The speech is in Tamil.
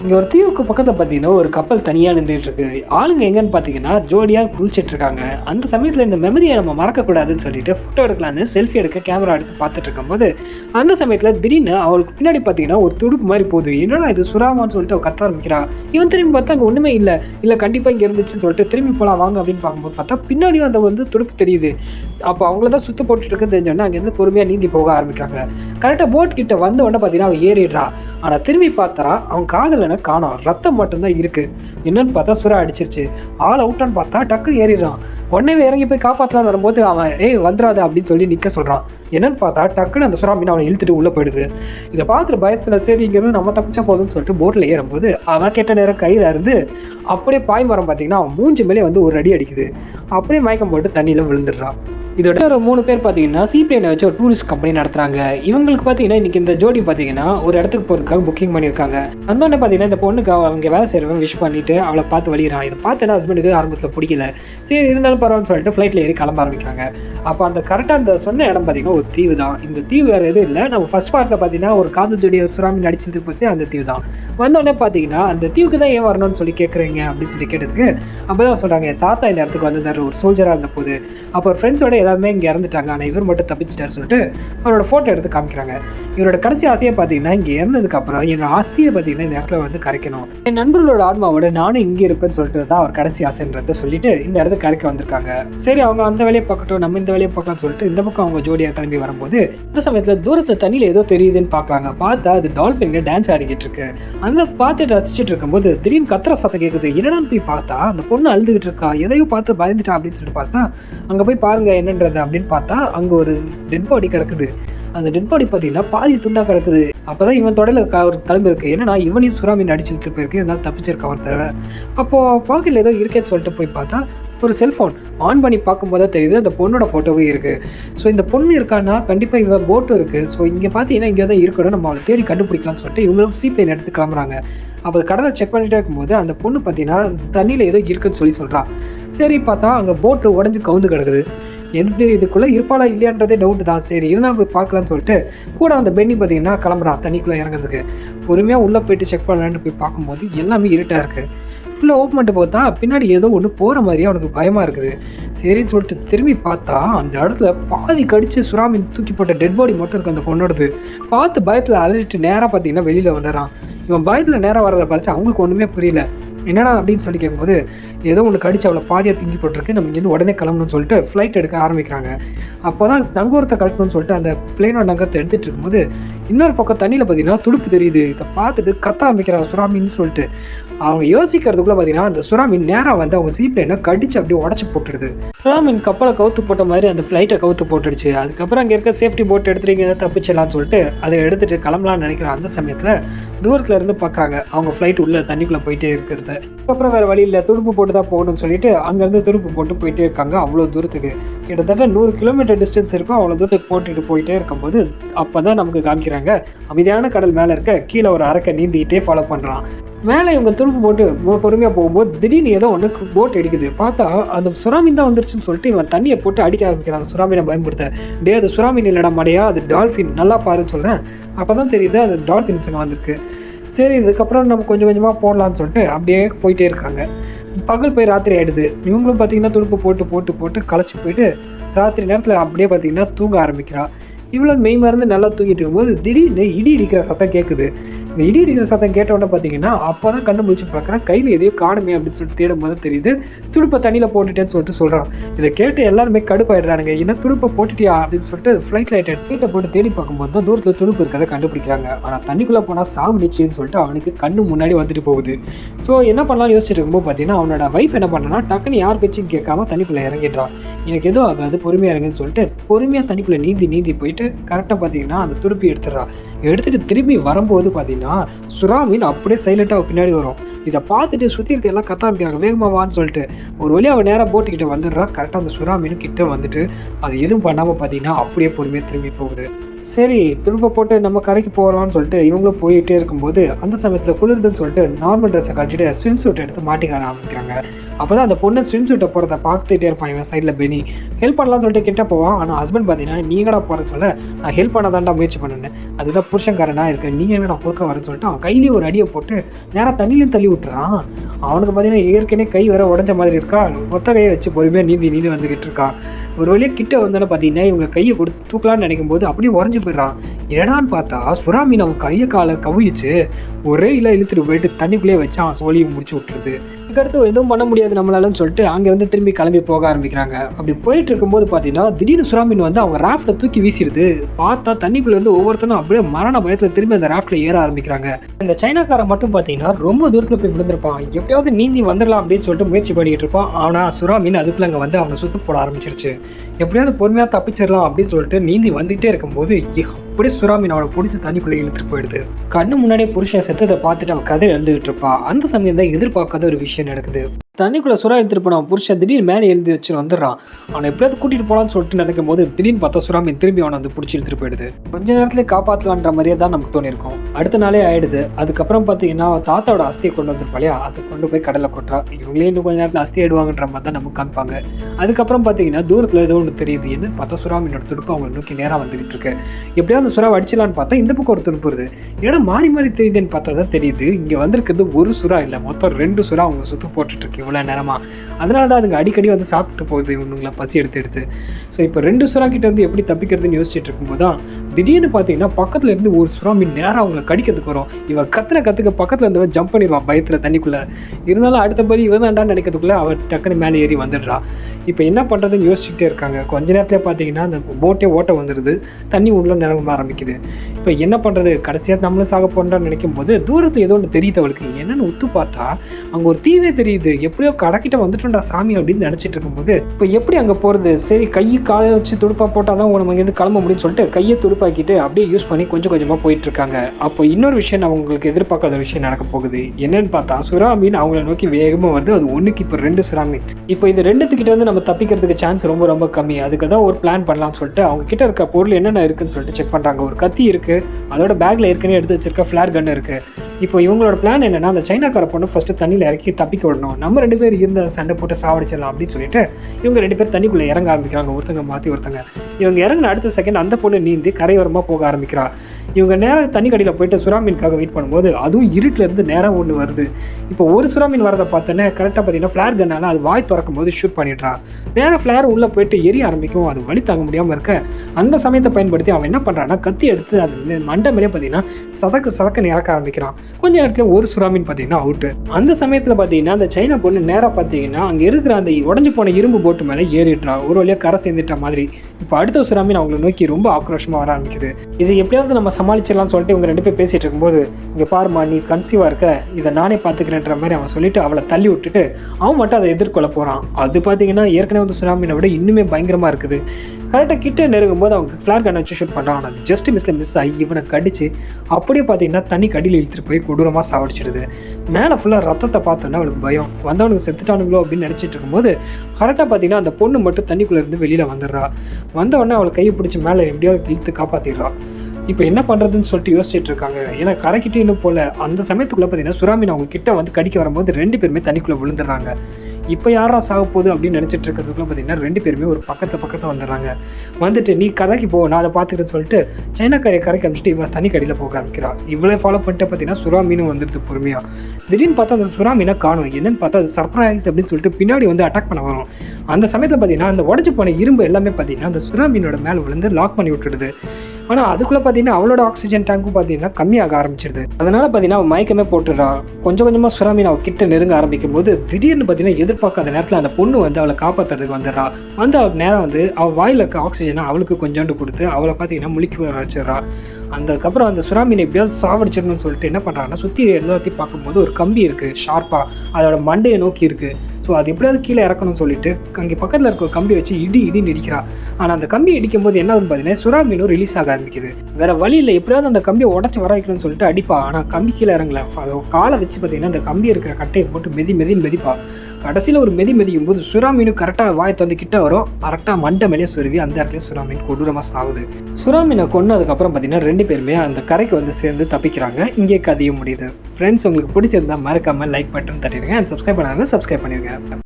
இங்கே ஒரு தீவுக்கு பக்கத்தில் பார்த்தீங்கன்னா ஒரு கப்பல் தனியாக நின்றுட்டு இருக்கு. ஆளுங்க எங்கன்னு பார்த்தீங்கன்னா ஜோடியாக குளிச்சுட்டு இருக்காங்க. அந்த சமயத்தில் இந்த மெமரியை நம்ம மறக்கக்கூடாதுன்னு சொல்லிட்டு ஃபோட்டோ எடுக்கலான்னு செல்ஃபி எடுக்க கேமரா எடுத்து பார்த்துட்டு இருக்கும்போது அந்த சமயத்தில் திடீர்னு அவளுக்கு பின்னாடி பார்த்தீங்கன்னா ஒரு துடுப்பு மாதிரி போகுது. என்னடா இது சுறாமான்னு சொல்லிட்டு அவள் கத்த ஆரம்பிக்கிறா. இவன் திரும்பி பார்த்தா அங்கே ஒன்றுமே இல்லை. இல்லை கண்டிப்பாக இங்கே இருந்துச்சுன்னு சொல்லிட்டு திரும்பி போகலாம் வாங்க அப்படின்னு பார்க்கும்போது பார்த்தா பின்னாடியும் அந்த வந்து துடுப்பு தெரியுது. அப்போ அவங்கள தான் சுத்த போட்டுட்டு இருக்குன்னு தெரிஞ்சோன்னா அங்கேருந்து பொறுமையாக நீந்தி போக ஆரம்பிக்கிறாங்க. கரெக்டாக போட் கிட்ட வந்த உடனே பார்த்தீங்கன்னா அவன் ஏறிடுறா. ஆனால் திரும்பி பார்த்தா அவன் காதல் எனக்கு காணோம் ரத்தம் மட்டும்தான் இருக்கு. என்னன்னு பார்த்தா சுரா அடிச்சிருச்சு. ஆள் அவுட்டான்னு பார்த்தா டக்குன்னு ஏறிடுறான். உடனே இறங்கி போய் காப்பாற்றலாம் வரும்போது அவன் ஏய் வந்துடாத அப்படின்னு சொல்லி நிற்க சொல்கிறான் என்னன்னு பார்த்தா டக்குன்னு அந்த சுறா மீன் அவனை இழுத்துட்டு உள்ளே போயிடுது. இதை பார்த்துட்டு பயத்தில் சரி இங்கேருந்து நம்ம தப்பிச்சா போதும்னு சொல்லிட்டு போட்டில் ஏறும்போது அவன் கேட்ட நேரம் கையில் இருந்து அப்படியே பாய்மரம் பார்த்தீங்கன்னா அவன் மூஞ்சி மேலே வந்து ஒரு அடி அடிக்குது. அப்படியே மயக்கம் போட்டு தண்ணியில் விழுந்துடுறான். இதோட ஒரு மூணு பேர் பார்த்தீங்கன்னா சீப்ளேனை வச்சு ஒரு டூரிஸ்ட் கம்பெனி நடத்துறாங்க. இவங்களுக்கு பார்த்தீங்கன்னா இன்னைக்கு இந்த ஜோடி பார்த்தீங்கன்னா ஒரு இடத்துக்கு போகிறதுக்காக புக்கிங் பண்ணியிருக்காங்க. வந்தோடனே பார்த்தீங்கன்னா இந்த பொண்ணுக்கு அவ- அவங்க வேலை செய்கிறவங்க விஷ் பண்ணிட்டு அவளை பார்த்து வழிகிறான் இதை பார்த்து என்ன ஹஸ்பண்டுக்கு ஆரம்பத்தில் பிடிக்கல. சரி இருந்தாலும் பரவாயில்ல சொல்லிட்டு ஃப்ளைட்டில் ஏறி கிளம்ப ஆரம்பிக்கிறாங்க. அப்போ அந்த கரெக்டாக அந்த சொன்ன இடம் பார்த்தீங்கன்னா ஒரு தீவு தான். இந்த தீவு வேறு எதுவும் இல்லை. நம்ம ஃபஸ்ட் பார்ட்டில் பார்த்தீங்கன்னா ஒரு காதல் ஜோடி சுறாமி நடிச்சது போச்சு அந்த தீவு தான். வந்தோடனே பார்த்தீங்கன்னா அந்த தீவுக்கு தான் ஏன் வரணும்னு சொல்லி கேட்குறீங்க அப்படின்னு சொல்லி கேட்டதுக்கு அப்போ தான் சொல்கிறாங்க என் தாத்தா இந்த இடத்துக்கு வந்திருந்தாரு. ஒரு சோல்ஜராக இருந்த போது. அப்போ ஃப்ரெண்ட்ஸோட எல்லாருமே இங்கே இறந்துட்டாங்க. ஆனால் இவர் மட்டும் தப்பிச்சிட்டாருன்னு சொல்லிட்டு அவரோட ஃபோட்டோ எடுத்து காமிக்கிறாங்க. இவரோட கடைசி ஆசையை பார்த்தீங்கன்னா இங்கே இறந்ததுக்கு அப்புறம் எங்கள் ஆஸ்தியை பார்த்தீங்கன்னா இந்த இடத்துல வந்து கரைக்கணும். என் நண்பர்களோட ஆன்மாவோட நானும் இங்கே இருப்பேன்னு சொல்லிட்டு தான் அவர் கடைசி ஆசைன்றதை சொல்லிட்டு இந்த இடத்துல கரைக்க வந்திருக்காங்க. சரி அவங்க அந்த வேலையை பார்க்கட்டும் நம்ம இந்த வேலையை பார்க்கலாம்னு சொல்லிட்டு இந்த பக்கம் அவங்க ஜோடியாக கிளம்பி வரும்போது இந்த சமயத்தில் தூரத்தில் தண்ணியில் ஏதோ தெரியுதுன்னு பார்க்குறாங்க. பார்த்தா அது டால்ஃபின்ங்க டான்ஸ் ஆடிக்கிட்டு இருக்கு. அந்த பார்த்துட்டு ரசிச்சுட்டு இருக்கும்போது திடீர்னு கத்திர சத்தம் கேட்குது என்னடான்னு போய் பார்த்தா அந்த பொண்ணு அழுதுகிட்டு இருக்கா. எதையோ பார்த்து பயந்துட்டா அப்படின்னு சொல்லிட்டு பார்த்தா அங்கே போய் பாருங்க என்ன என்னன்றது அப்படின்னு பார்த்தா அங்கே ஒரு டெட் பாடி கிடக்குது. அந்த டெட் பாடி பார்த்தீங்கன்னா பாதி துண்டாக கிடக்குது. அப்போ தான் இவன் தொடையில் க- ஒரு தலைமை இருக்குது ஏன்னா இவனையும் சுறாமீன் அடிச்சுட்டு போயிருக்கு. இருந்தாலும் தப்பிச்சிருக்கான் ஒரு தடவை. அப்போ ஏதோ இருக்கேன்னு சொல்லிட்டு போய் பார்த்தா ஒரு செல்ஃபோன் ஆன் பண்ணி பார்க்கும்போது தான் தெரியுது அந்த பொண்ணோட ஃபோட்டோவும் இருக்குது ஸோ இந்த பொண்ணு இருக்கான்னா கண்டிப்பாக இவன் போட்டும் இருக்குது ஸோ இங்கே பார்த்தீங்கன்னா இங்கே தான் இருக்கணும் நம்ம அவளை தேடி கண்டுபிடிக்கலாம்னு சொல்லிட்டு இவங்களும் சீப்ளைன் எடுத்து கிளம்புறாங்க. அப்போ கடலை செக் பண்ணிட்டே இருக்கும்போது அந்த பொண்ணு பார்த்தீங்கன்னா தண்ணியில் ஏதோ இருக்குன்னு சொல்லி சொல்கிறான் சரி பார்த்தா அங்கே போட்டு உடஞ்சி கவுந்து கிடக்குது. என்ன இதுக்குள்ளே இருப்பாளா இல்லையான்றதே டவுட் தான். சரி இருந்தால் போய் பார்க்கலான்னு சொல்லிட்டு கூட அந்த பென்னி பார்த்தீங்கன்னா கிளம்புறான் தண்ணிக்குள்ளே இறங்குறதுக்கு. பொறுமையாக உள்ளே போயிட்டு செக் பண்ணலான்னு போய் பார்க்கும்போது எல்லாமே இருட்டாக இருக்குது உள்ளே ஓப்பன் பண்ணிட்டு பார்த்தா பின்னாடி ஏதோ ஒன்று போகிற மாதிரியே அவனுக்கு பயமாக இருக்குது. சரின்னு சொல்லிட்டு திரும்பி பார்த்தா அந்த இடத்துல பாதி கடிச்சு சுறாமீன் தூக்கி போட்ட டெட் பாடி மட்டும் இருக்குது அந்த பொண்ணோடது. பார்த்து பயத்தில் அலறிட்டு நேராக பார்த்தீங்கன்னா வெளியில் வந்துடுறான். இவன் பயத்தில் நேராக வரதை பார்த்து அவங்களுக்கு ஒன்றுமே புரியல. என்னடா அப்படின்னு சொல்லி கேட்கும்போது ஏதோ ஒன்று கடிச்சு அவளை பாதியாக திங்கி போட்டிருக்கு. நம்ம இங்கேருந்து உடனே கிளம்பணும்னு சொல்லிட்டு ஃப்ளைட் எடுக்க ஆரம்பிக்கிறாங்க. அப்போ தான் நங்கூரத்தை கட்டணும்னு சொல்லிட்டு அந்த பிளேனோட நகரத்தை எடுத்துகிட்டு இருக்கும்போது இன்னொரு பக்கம் தண்ணியில் பார்த்தீங்கன்னா துடுப்பு தெரியுது. இதை பார்த்துட்டு கத்த ஆரம்பிக்கிறாங்க சுறாமின்னு சொல்லிட்டு. அவங்க யோசிக்கிறதுக்குள்ளே பார்த்தீங்கன்னா அந்த சுறாமீன் நேராக வந்து அவங்க சீப்ளைனை கடிச்சு அப்படியே உடச்சி போட்டுடுது. சுறாமின் கப்பலை கவுத்து போட்ட மாதிரி அந்த ஃப்ளைட்டை கவுத்து போட்டுடுச்சு. அதுக்கப்புறம் அங்கே இருக்க சேஃப்டி போட் எடுத்துறீங்க தப்பிச்சிடலாம்னு சொல்லிட்டு அதை எடுத்துகிட்டு கிளம்பலாம்னு நினைக்கிற அந்த சமயத்தில் தூரத்தில் இருந்து பார்க்குறாங்க அவங்க ஃப்ளைட் உள்ள தண்ணிக்குள்ளே போயிட்டே இருக்கிறத. அதுக்கப்புறம் வேறு வழியில் துடுப்பு போட்டு தான் போகணும்னு சொல்லிட்டு அங்கேருந்து துடுப்பு போட்டு போயிட்டே இருக்காங்க. அவ்வளோ தூரத்துக்கு. கிட்டத்தட்ட நூறு கிலோமீட்டர் டிஸ்டன்ஸ் இருக்கும். அவ்வளோ தூரத்துக்கு போட்டுட்டு போயிட்டே இருக்கும்போது அப்போ தான் நமக்கு காமிக்கிறாங்க. அமைதியான கடல் மேலே இருக்க கீழே ஒரு அரக்கை நீந்திக்கிட்டே ஃபாலோ பண்ணுறான் மேலே இவங்க துடுப்பு போட்டு பொறுமையாக போகும்போது திடீர்னு ஏதோ ஒன்று போட் அடிக்குது. பார்த்தா அந்த சுறாமீன் தான் வந்துருச்சுன்னு சொல்லிட்டு இவன் தண்ணியை போட்டு அடிக்க ஆரம்பிக்கிறான். அந்த சுறாமீனை பயன்படுத்த. டே அது சுறாமீன் இல்லைடா மடையா. அது டால்ஃபின் நல்லா பாருன்னு சொல்கிறேன் அப்போ தான் தெரியுது அது டால்ஃபின்ஸுங்க வந்திருக்கு. சரி இதுக்கப்புறம் நம்ம கொஞ்சம் கொஞ்சமாக போடலான்னு சொல்லிட்டு அப்படியே போயிட்டே இருக்காங்க. பகல் போய் ராத்திரி ஆகிடுது இவங்களும் பார்த்தீங்கன்னா துடுப்பு போட்டு போட்டு போட்டு களைச்சி போயிட்டு ராத்திரி நேரத்தில் அப்படியே பார்த்தீங்கன்னா தூங்க ஆரம்பிக்கிறா. இவ்வளோ மெய் மறந்து நல்லா தூக்கிட்டு இருக்கும்போது திடீர்னு இடி இடிக்கிற சத்தம் கேட்குது இந்த இடி இடிக்கிற சத்தம் கேட்ட உடனே பார்த்தீங்கன்னா அப்போ தான் கண்ணு முடிச்சு பார்க்குறேன் கையில் எதையோ காணுமே அப்படின்னு சொல்லிட்டு தேடும் போது தெரியுது துடுப்பை தண்ணியில் போட்டுட்டேன்னு சொல்லிட்டு சொல்கிறான் இதை கேட்டு எல்லாருமே கடுப்பாயிடுறானுங்க. என்ன துடுப்பை போட்டுட்டியா அப்படின்னு சொல்லிட்டு ஃப்ளைட் லைட் வீட்டை போட்டு தேடி பார்க்கும்போது தான் தூரத்தில் துடுப்பு இருக்கிறத கண்டுபிடிக்கிறாங்க. ஆனால் தண்ணிக்குள்ளே போனால் சாவு நிச்சயம்னு சொல்லிட்டு அவனுக்கு கண்ணு முன்னாடி வந்துட்டு போகுது. ஸோ என்ன பண்ணலாம் யோசிச்சுட்டு இருக்கும்போது பார்த்தீங்கன்னா அவனோட வைஃப் என்ன பண்ணனா டக்குன்னு யார் பேச்சும் கேட்காம தண்ணிக்குள்ளே இறங்கிடுறான் எனக்கு எதுவும் ஆகாது பொறுமையாக இறங்குன்னு சொல்லிட்டு பொறுமையாக தண்ணிக்குள்ளே நீந்தி நீந்தி போயிட்டு கரெக்டாக பார்த்தீங்கன்னா அந்த துருப்பி எடுத்துடுறா. எடுத்துகிட்டு திரும்பி வரும்போது பார்த்தீங்கன்னா சுறா மீன் அப்படியே சைலண்ட்டாக பின்னாடி வரும். இதை பார்த்துட்டு சுற்றி இருக்க எல்லாம் கத்தாமிக்கிறாங்க ஆரம்பிக்கிறாங்க வேகமாக வான்னு சொல்லிட்டு ஒரு வழியாக அவன் நேராக போட்டுக்கிட்ட வந்துடுறா. கரெக்டாக அந்த சுறா மீன் கிட்டே வந்துட்டு அது எதுவும் பண்ணாமல் பார்த்தீங்கன்னா அப்படியே பொறுமையாக திரும்பி போகுது. சரி திரும்ப போட்டு நம்ம கரைக்கு போகலாம்னு சொல்லிட்டு இவங்களும் போயிட்டே இருக்கும்போது அந்த சமயத்தில் குளிர்துன்னு சொல்லிட்டு நார்மல் ட்ரெஸ்ஸை கட்டிட்டு ஸ்விம் சூட் எடுத்து மாட்டிக்க ஆரம்பிக்கிறாங்க. அப்போ தான் அந்த பொண்ணு ஸ்விம் சூட்டை போகிறத பார்த்துட்டே இருப்பான் இவன் சைடில் பெனி ஹெல்ப் பண்ணலாம்னு சொல்லிட்டு கிட்ட போவான். ஆனால் ஹஸ்பண்ட் பார்த்தீங்கன்னா நீங்கடா போகிறேன்னு சொல்ல நான் ஹெல்ப் பண்ணதாண்டா முயற்சி பண்ணேன் அதுதான் புருஷன்காரனா இருக்கு. நீ என்னடா குறுக்க வரேன்னு சொல்லிட்டு அவன் கையிலேயே ஒரு அடியை போட்டு நேராக தண்ணியிலையும் தள்ளி விட்டுறான். அவனுக்கு பார்த்தீங்கன்னா ஏற்கனவே கை வர உடஞ்ச மாதிரி இருக்கா? ஒத்த கையை வச்சு பொறுமையாக நீந்தி நீந்தி வந்துக்கிட்டு இருக்கான் ஒரு வழியாக கிட்ட வந்தோன்னே பார்த்தீங்கன்னா இவங்க கையை கொடுத்து தூக்கலாம்னு நினைக்கும் போது அப்படியே உறைஞ்சு போயிடுறான். என்னடான்னு பார்த்தா சுறா மீன் அவன் கையை காலை கவிச்சு ஒரே இல்லை இழுத்துட்டு போயிட்டு தண்ணிக்குள்ளேயே வச்சு அவன் சோழியை முடிச்சு விட்டுருது. இதுக்கடுத்து எதுவும் பண்ண முடியாது நம்மளாலன்னு சொல்லிட்டு அங்கே வந்து திரும்பி கிளம்பி போக ஆரம்பிக்கிறாங்க. அப்படி போயிட்டு இருக்கும்போது பார்த்தீங்கன்னா திடீர்னு சுறா மீன் வந்து அவங்க ராஃப்ட்டை தூக்கி வீசிடுது. பார்த்தா தண்ணிக்குள்ளே இருந்து ஒவ்வொருத்தனும் அப்படியே மரண பயத்தில் திரும்பி அந்த ராஃப்ட்டில் ஏற ஆரம்பிக்கிறாங்க. இந்த சைனாக்காரன் மட்டும் பார்த்தீங்கன்னா ரொம்ப தூரத்தில் போய் விழுந்திருப்பான். எப்படியாவது நீந்தி வந்துடலாம் அப்படின்னு சொல்லிட்டு முயற்சி பண்ணிக்கிட்டு இருப்பான். ஆனால் சுறா மீன் அதுக்குள்ள அங்கே வந்து அவனை சுத்து போட ஆரம்பிச்சிருச்சு. எப்படியாவது பொறுமையாக தப்பிச்சிடலாம் அப்படின்னு சொல்லிட்டு நீந்தி வந்துகிட்டே இருக்கும்போது அப்படியே சுறாமீன் அவனை பிடிச்சி தண்ணிக்குள்ளே இழுத்துட்டு போயிடுது. கண்ணு முன்னாடியே புருஷன் செத்ததை பார்த்துட்டு அவன் கதை எழுந்துகிட்டு இருப்பா அந்த சமயம் தான் எதிர்பார்க்காத ஒரு விஷயம் நடக்குது. தண்ணிக்குள்ளே சுறா எடுத்துகிட்டு போன அவன் புருஷன் திடீர்னு மேலே எழுதி வச்சுட்டு வந்துடுறான். அவனை எப்படியாவது கூட்டிகிட்டு போகலான்னு சொல்லிட்டு நினைக்கும் போது திடீர்னு பார்த்தா சுறா மீன் திரும்பி அவனை வந்து பிடிச்சி எடுத்துகிட்டு போயிடுது. கொஞ்ச நேரத்தில் காப்பாற்றலான்ற மாதிரியே தான் நமக்கு தோணிருக்கும் அடுத்த நாளே ஆயிடுது. அதுக்கப்புறம் பார்த்தீங்கன்னா தாத்தாவோட அஸ்தியை கொண்டு வந்துருப்பா இல்லையா? அதை கொண்டு போய் கடலில் கொட்டுறா. இவங்களே இன்னும் கொஞ்ச நேரத்தில் அஸ்தி ஆயிடுவாங்கன்ற மாதிரி தான் நமக்கு காமிப்பாங்க. அதுக்கப்புறம் பார்த்தீங்கன்னா தூரத்தில் ஏதோ ஒன்று தெரியுது. என்ன பார்த்தா சுறா மீனோட துடுப்பு அவங்க நோக்கி நேராக வந்துகிட்டு இருக்கு. எப்படியாவது அந்த சுறா அடிச்சலான்னு பார்த்தா இந்த பக்கம் ஒரு துடுப்பு வருது ஏன்னா மாறி மாறி தெரியுதுன்னு பார்த்தா தான் தெரியுது. இங்கே வந்திருக்கிறது ஒரு சுறா இல்லை. மொத்தம் ரெண்டு சுறா அவங்க சுற்று போட்டுட்டு இருக்கு. இவ்வளோ நேரமா? அதனால தான் அதுங்க அடிக்கடி வந்து சாப்பிட்டு போகுது இவனுங்களை பசி எடுத்து எடுத்து. ஸோ இப்போ ரெண்டு சுறா கிட்ட எப்படி தப்பிக்கிறதுன்னு யோசிச்சுட்டு இருக்கும்போது தான் திடீர்னு பார்த்தீங்கன்னா பக்கத்தில் இருந்து ஒரு சுறா மீன் நேராக அவங்களை கடிக்கிறதுக்கு வரும். இவன் கத்துன கற்றுக்க பக்கத்தில் இருந்தவன் ஜம்ப் பண்ணிடுவான் பயத்தில் தண்ணிக்குள்ளே. இருந்தாலும் அடுத்தபடி இவன் தான்டான்னு நினைக்கிறதுக்குள்ளே அவன் டக்குன்னு மேலே ஏறி வந்துடுறா. இப்போ என்ன பண்ணுறதுன்னு யோசிச்சுட்டே இருக்காங்க. கொஞ்ச நேரத்தில் பார்த்தீங்கன்னா அந்த போட்டே ஓட்ட வந்துடுது தண்ணி உள்ள நிரம்ப ஆரம்பிக்குது. இப்போ என்ன பண்ணுறது கடைசியாக நம்மளும் சாக போன்றோன்னு நினைக்கும் போது தூரத்தில் ஏதோ ஒன்று தெரியுது அவளுக்கு. என்னென்னு உத்து பார்த்தா அங்கே ஒரு தீவே தெரியுது. எப்படியோ கடைக்கிட்ட வந்துட்டோம்டா சாமி அப்படின்னு நினச்சிட்டு இருக்கும்போது இப்போ எப்படி அங்கே போகிறது சரி கை காலை வச்சு துடுப்பா போட்டால் தான் நம்ம இங்கேருந்து கிளம்ப முடியும்னு சொல்லிட்டு கையை துடுப்பாக்கிட்டு அப்படியே யூஸ் பண்ணி கொஞ்சம் கொஞ்சமாக போயிட்டு இருக்காங்க. அப்போ இன்னொரு விஷயம் நான் உங்களுக்கு எதிர்பார்க்காத விஷயம் நடக்க போகுது. என்னன்னு பார்த்தா சுறா மீன் அவங்கள நோக்கி வேகமாக வருது அது ஒன்றுக்கு இப்போ ரெண்டு சுறா மீன் இப்போ இது ரெண்டுத்துக்கிட்ட இருந்து நம்ம தப்பிக்கிறதுக்கு சான்ஸ் ரொம்ப ரொம்ப கம்மி. அதுக்கு தான் ஒரு பிளான் பண்ணலாம்னு சொல்லிட்டு அவங்க கிட்ட இருக்க பொருள் என்னென்ன இருக்குன்னு சொல்லிட்டு செக் பண்ணுறாங்க ஒரு கத்தி இருக்குது அதோட பேக்கில் ஏற்கனவே எடுத்து வச்சிருக்க ஃப்ளார் கன் இருக்குது இப்போ இவங்களோட பிளான் என்னென்னா அந்த சைனாக்கார பொண்ணு ஃபஸ்ட்டு தண்ணியில் இறக்கி தப்பிக்க விடணும். நம்ம ரெண்டு பேர் இருந்த சண்டை போட்டு சாவடிச்சிடலாம் அப்படின்னு சொல்லிட்டு இவங்க ரெண்டு பேர் தண்ணிக்குள்ளே இறங்க ஆரம்பிக்கிறாங்க. ஒருத்தங்க மாற்றி ஒருத்தங்க இவங்க இறங்கின அடுத்த செகண்ட் அந்த பொண்ணு நீந்தி கரையோரமாக போக ஆரம்பிக்கிறா. இவங்க நேராக தண்ணி கடையில் போயிட்டு சுறாமீனுக்காக வெயிட் பண்ணும்போது அதுவும் இருட்டில் இருந்து நேராக ஒன்று வருது. இப்போ ஒரு சுறா மீன் வரதை பார்த்தோன்னே கரெக்டாக பார்த்தீங்கன்னா ஃப்ளேர் கன்னால் அது வாய் திறக்கும் போது ஷூட் பண்ணிடுறான் நேராக ஃப்ளேர் உள்ளே போயிட்டு எரிய ஆரம்பிக்கும். அது வழி தாங்க முடியாமல் இருக்க. அந்த சமயத்தை பயன்படுத்தி அவன் என்ன பண்ணுறான்னா கத்தி எடுத்து அது மண்டை மேலே பார்த்தீங்கன்னா சதக்கு சதக்குன்னு இறக்க ஆரம்பிக்கிறான். கொஞ்ச நேரத்தில் ஒரு சுறா மீன் பார்த்தீங்கன்னா அவுட்டு அந்த சமயத்தில் பார்த்தீங்கன்னா அந்த சைனா பொண்ணு நேராக பார்த்தீங்கன்னா அங்கே இருக்கிற அந்த உடஞ்சி போன இரும்பு போட்டு மேலே ஏறிடுறா. ஒரு வழியாக கரை சேர்ந்துட்ட மாதிரி. இப்போ அடுத்த சுறா அவங்களை நோக்கி ரொம்ப ஆக்ரோஷமாக வர ஆரம்பிக்குது. இது எப்படியாவது நம்ம சமாளிச்சிடலாம்னு சொல்லிட்டு இவங்க ரெண்டு பேர் பேசிட்டு இருக்கும்போது இங்கே பாருமா நீ கன்சீவாக இருக்க இதை நானே பார்த்துக்கிறேன்ற மாதிரி அவன் சொல்லிட்டு அவளை தள்ளி விட்டுட்டு அவன் மட்டும் அதை எதிர்கொள்ள போகிறான் அது பார்த்தீங்கன்னா ஏற்கனவே வந்து சுனாமினை விட இன்னுமே பயங்கரமாக இருக்குது. கரெக்டாக கிட்ட நெருங்கும் போது அவங்க ஃப்ளாக் கண்ணை வச்சு ஷூட் பண்ணுறான் ஆனால் ஜஸ்ட் மிஸ்ல மிஸ் ஆகி இவனை கடிச்சு அப்படியே பார்த்தீங்கன்னா தண்ணி கடியில் இழுத்துட்டு போய் கொடூரமாக சாவடிச்சிடுது. மேலே ஃபுல்லாக ரத்தத்தை பார்த்தோன்னா அவளுக்கு பயம். வந்தவனுக்கு செத்துட்டானுங்களோ அப்படின்னு நினச்சிட்டு இருக்கும்போது கரெக்டாக பார்த்தீங்கன்னா அந்த பொண்ணு மட்டும் தண்ணிக்குள்ளே இருந்து வெளியில் வந்துடுறா. வந்த உடனே அவளை கையை பிடிச்சி மேலே எப்படியாவது இழுத்து காப்பாற்றிடுறான் இப்போ என்ன பண்ணுறதுன்னு சொல்லிட்டு யோசிச்சுட்டு இருக்காங்க. ஏன்னா கரைக்கிட்டே இன்னும் போல அந்த சமயத்துக்குள்ளே பார்த்தீங்கன்னா சுறாமீன் அவங்க கிட்ட வந்து கடிக்க வரும்போது ரெண்டு பேருமே தண்ணிக்குள்ளே விழுந்துடுறாங்க. இப்போ யாரா சாக போகுது அப்படின்னு நினச்சிட்டு இருக்கிறதுக்கு பார்த்தீங்கன்னா ரெண்டு பேருமே ஒரு பக்கத்தில் பக்கத்தில் வந்துடுறாங்க. வந்துட்டு நீ கரைக்கு போ நான் அதை பார்த்துக்கிறேன்னு சொல்லிட்டு சைனா கரையை கரைக்கு அமிச்சிட்டு இவன் தனி கடியில் போக ஆரம்பிக்கிறான் இவ்வளோ ஃபாலோ பண்ணிட்டு பார்த்தீங்கன்னா சுறா மீனும் வந்துடுது பொறுமையாக திடீர்னு பார்த்தா அந்த சுறா மீனை காணும். என்னன்னு பார்த்தா அது சர்ப்ரைஸ் அப்படின்னு சொல்லிட்டு பின்னாடி வந்து அட்டாக் பண்ண வரும். அந்த சமயத்தில் பார்த்தீங்கன்னா அந்த உடஞ்சி போன இரும்பு எல்லாமே பார்த்தீங்கன்னா அந்த சுறா மீனோட மேலே விழுந்து லாக் பண்ணி விட்டுடுது. ஆனால் அதுக்குள்ளே பார்த்தீங்கன்னா அவளோட ஆக்சிஜன் டேங்க்கும் பார்த்தீங்கன்னா கம்மியாக ஆரம்பிச்சிருது. அதனால் பார்த்தீங்கன்னா அவன் மயக்கமே போட்டுடுறா. கொஞ்சம் கொஞ்சமாக சுறாமீன் அவள் கிட்ட நெருங்க ஆரம்பிக்கும் போது திடீர்னு பார்த்தீங்கன்னா எதிர்பார்க்காத நேரத்தில் அந்த பொண்ணு வந்து அவளை காப்பாற்றுறதுக்கு வந்துடுறா. வந்து அவளுக்கு நேரம் வந்து அவள் வாயில் இருக்க ஆக்சிஜனை அவளுக்கு கொஞ்சோண்டு கொடுத்து அவளை பார்த்தீங்கன்னா முழிக்க வர வச்சிடுறா. அதுக்கப்புறம் அந்த சுறாமீன் எப்படியாவது சாவடிச்சிடணும்னு சொல்லிட்டு என்ன பண்ணுறாங்கன்னா சுற்றி எல்லாத்தையும் பார்க்கும்போது ஒரு கம்பி இருக்குது ஷார்ப்பாக அதோட மண்டையை நோக்கி இருக்குது ஸோ அது எப்படியாவது கீழே இறக்கணும்னு சொல்லிட்டு அங்கே பக்கத்தில் இருக்க ஒரு கம்பி வச்சு இடி இடின்னு இடிக்கிறா. ஆனால் அந்த கம்பி இடிக்கும் போது என்ன ஆகுதுன்னு பார்த்தீங்கன்னா சுறா மீனும் ரிலீஸ் ஆக ஆரம்பிக்குது. வேற வழி இல்லை. எப்படியாவது அந்த கம்பியை உடச்சி வர வைக்கணும்னு சொல்லிட்டு அடிப்பா. ஆனால் கம்பி கீழே இறங்கல. காலை வச்சு பார்த்தீங்கன்னா அந்த கம்பி இருக்கிற கட்டையை போட்டு மெதி மெதின்னு மெதிப்பா. கடைசியில் ஒரு மெதி மெதிக்கும் போது சுறா மீனும் கரெக்டாக வாயை வந்து கிட்ட வரும். கரெக்டாக மண்டை மேலே சுருவி அந்த இடத்துல சுறா மீன் கொடூரமாக சாகுது சுறா மீனை கொன்னதுக்கப்புறம் பார்த்தீங்கன்னா ரெண்டு பேருமே அந்த கரைக்கு வந்து சேர்ந்து தப்பிக்கிறாங்க. இங்கே கதையும் முடியுது. ஃப்ரெண்ட்ஸ் உங்களுக்கு பிடிச்சிருந்தா மறக்காமல் லைக் பட்டன் தட்டிடுங்க. அண்ட் சப்ஸ்கிரைப் பண்ணாங்க சப்ஸ்கிரைப் பண்ணிடுங்க.